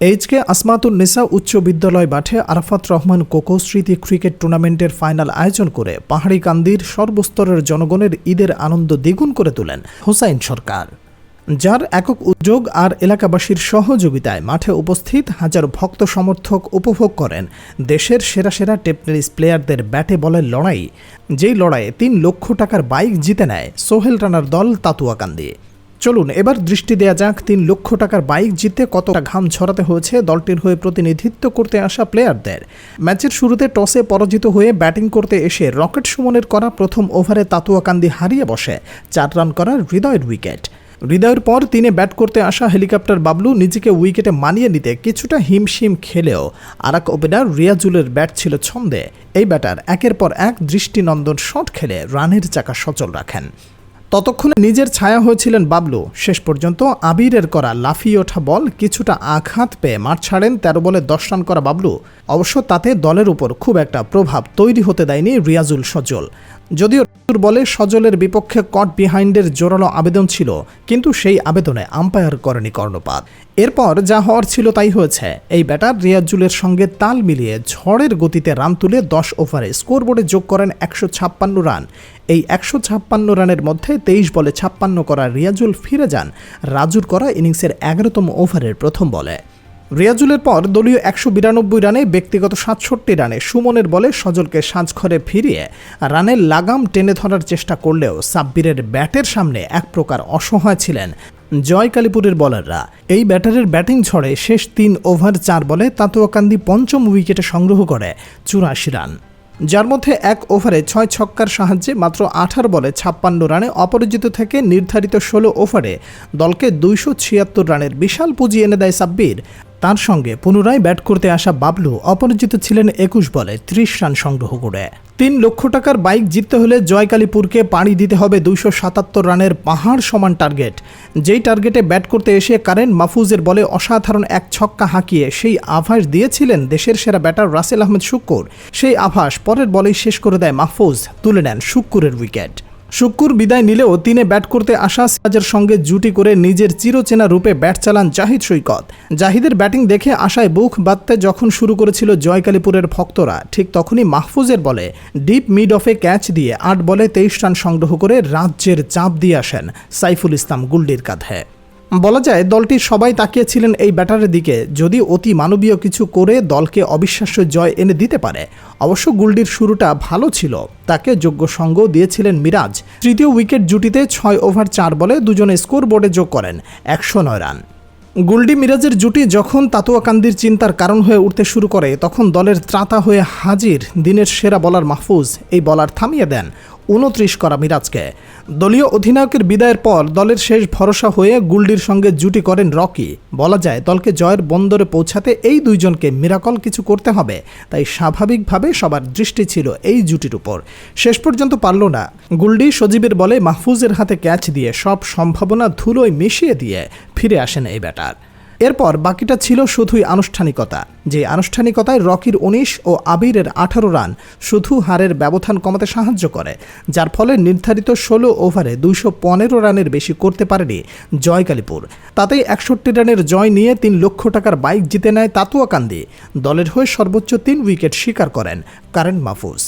HK আসমাতুন নিসা উচ্চ বিদ্যালয় মাঠে আরাফাত রহমান কোকো স্মৃতি ক্রিকেট টুর্নামেন্টের ফাইনাল আয়োজন করে পাহাড়ি কান্দির সর্বস্তরের জনগণের ঈদের আনন্দ দ্বিগুণ করে তোলেন হোসাইন সরকার। যার একক উদ্যোগ আর এলাকাবাসীর সহযোগিতায় মাঠে উপস্থিত হাজার ভক্ত সমর্থক উপভোগ করেন দেশের সেরা সেরা টেপটেনিস প্লেয়ারদের ব্যাটে বলের লড়াই। যেই লড়াইয়ে তিন লক্ষ টাকার বাইক জিতে নেয় সোহেল রানার দল তাতুয়াকান্দি চলুন, এবার দৃষ্টি দেয়া যাক তিন লক্ষ টাকার বাইক জিতে কতটা ঘাম ছড়াতে হয়েছে দলটির হয়ে প্রতিনিধিত্ব করতে আসা প্লেয়ারদের। ম্যাচের শুরুতে টসে পরাজিত হয়ে ব্যাটিং করতে এসে রকেট সুমনের করা প্রথম ওভারে তাতুয়াকান্দি হারিয়ে বসে, চার রান করার হৃদয়ের উইকেট। হৃদয়ের পর তিনি ব্যাট করতে আসা হেলিকপ্টার বাবলু নিজেকে উইকেটে মানিয়ে নিতে কিছুটা হিমশিম খেলেও আরাক ওপেনার রিয়াজুলের ব্যাট ছিল ছন্দে। এই ব্যাটার একের পর এক দৃষ্টিনন্দন শট খেলে রানের চাকা সচল রাখেন। ততক্ষণে নিজের ছায়া হয়েছিলেন বাবলু। শেষ পর্যন্ত আবিরের করা লাফিয়ে ওঠা বল কিছুটা আঘাত পেয়ে মাঠ ছাড়েন তেরো বলে দশ রান করা বাবলু। অবশ্য তাতে দলের উপর খুব একটা প্রভাব তৈরি হতে দেয়নি রিয়াজুল সজল। যদিও বলে সজলের বিপক্ষে কট বিহাইন্ডের জোরালো আবেদন ছিল, কিন্তু সেই আবেদনে আম্পায়ার করেনি কর্ণপাত। এরপর যা হওয়ার ছিল তাই হয়েছে। এই ব্যাটার রিয়াজুলের সঙ্গে তাল মিলিয়ে ঝড়ের গতিতে রান তুলে দশ ওভারে স্কোরবোর্ডে যোগ করেন একশো ছাপ্পান্ন রান। এই একশো ছাপ্পান্ন রানের মধ্যে তেইশ বলে ছাপ্পান্ন করা রিয়াজুল ফিরে যান। রাজুর করা ইনিংসের এগারোতম ওভারের প্রথম বলে। রিয়াজুলের পর দলীয় একশো বিরানব্বই রানে ব্যক্তিগত সাতষট্টি রানে সুমনের বলে সজলকে সাজঘরে ফিরিয়ে রানের লাগাম টেনে ধরার চেষ্টা করলেও সাব্বিরের ব্যাটের সামনে এক প্রকার অসহায় ছিলেন জয় কালীপুরের বলাররা। এই ব্যাটারের ব্যাটিং ঝড়ে শেষ তিন ওভার চার বলে তাতুয়াকান্দি পঞ্চম উইকেটে সংগ্রহ করে চুরাশি রান। যার মধ্যে এক ওভারে ছয় ছক্কার সাহায্যে মাত্র আঠারো বলে ছাপ্পান্ন রানে অপরাজিত থেকে নির্ধারিত ষোলো ওভারে দলকে দুইশো ছিয়াত্তর রানের বিশাল পুঁজি এনে দেয় সাব্বির। তার সঙ্গে পুনরায় ব্যাট করতে আসা বাবলু অপরাজিত ছিলেন একুশ বলে ত্রিশ রান সংগ্রহ করে। তিন লক্ষ টাকার বাইক জিততে হলে জয়কালীপুরকে পাড়ি দিতে হবে দুইশো সাতাত্তর রানের পাহাড় সমান টার্গেট। যেই টার্গেটে ব্যাট করতে এসে কারেন মাহফুজের বলে অসাধারণ এক ছক্কা হাঁকিয়ে সেই আভাস দিয়েছিলেন দেশের সেরা ব্যাটার রাসেল আহমেদ শুক্কুর। সেই আভাস পরের বলেই শেষ করে দেয় মাহফুজ, তুলে নেন শুক্কুরের উইকেট। শুক্কুর বিদায় নিলেও তিনি ব্যাট করতে আসা সিরাজের সঙ্গে জুটি করে নিজের চিরচেনা রূপে ব্যাট চালান জাহিদ সৈকত। জাহিদের ব্যাটিং দেখে আশায় বুক বাঁধতে যখন শুরু করেছিল জয়কালীপুরের ভক্তরা, ঠিক তখনই মাহফুজের বলে ডিপ মিড অফে ক্যাচ দিয়ে আট বলে তেইশ রান সংগ্রহ করে রাজ্যের চাপ দিয়ে আসেন সাইফুল ইসলাম গুল্ডির কাঁধে। বলা যায়, দলটির সবাই তাকিয়েছিলেন এই ব্যাটারের দিকে। যদি অতি মানবীয় কিছু করে দলকে অবিশ্বাস্য জয় এনে দিতে পারে, অবশ্য গুলডির শুরুটা ভালো ছিল। তাকে যোগ্য সঙ্গ দিয়েছিলেন মিরাজ। তৃতীয় উইকেট জুটিতে ছয় ওভার চার বলে দুজনে স্কোর বোর্ডে যোগ করেন, একশো নয় রান। গুলডি মিরাজের জুটি যখন তাতুয়াকান্দির চিন্তার কারণ হয়ে উঠতে শুরু করে, তখন দলের ত্রাতা হয়ে হাজির দিনের সেরা বলার মাহফুজ এই বলার থামিয়ে দেন। উনত্রিশ করা মিরাজকে। দলীয় অধিনায়কের বিদায়ের পর দলের শেষ ভরসা হয়ে গুলডির সঙ্গে জুটি করেন রকি। বলা যায়, দলকে জয়ের বন্দরে পৌঁছাতে এই দুইজনকে মিরাকল কিছু করতে হবে, তাই স্বাভাবিকভাবে সবার দৃষ্টি ছিল এই জুটির উপর। শেষ পর্যন্ত পারল না। গুলডি সজীবের বলে মাহফুজের হাতে ক্যাচ দিয়ে সব সম্ভাবনা ধুলোয় মিশিয়ে দিয়ে ফিরে আসেন এই ব্যাটার। এরপর বাকিটা ছিল শুধুই আনুষ্ঠানিকতা। যে আনুষ্ঠানিকতায় রকির উনিশ ও আবিরের আঠারো রান শুধু হারের ব্যবধান কমাতে সাহায্য করে, যার ফলে নির্ধারিত ষোলো ওভারে দুইশো পনেরো রানের বেশি করতে পারেনি জয়কালীপুর। তাতেই একষট্টি রানের জয় নিয়ে তিন লক্ষ টাকার বাইক জিতে নেয় তাতুয়াকান্দি দলের হয়ে সর্বোচ্চ তিন উইকেট শিকার করেন কারেন মাহফুজ।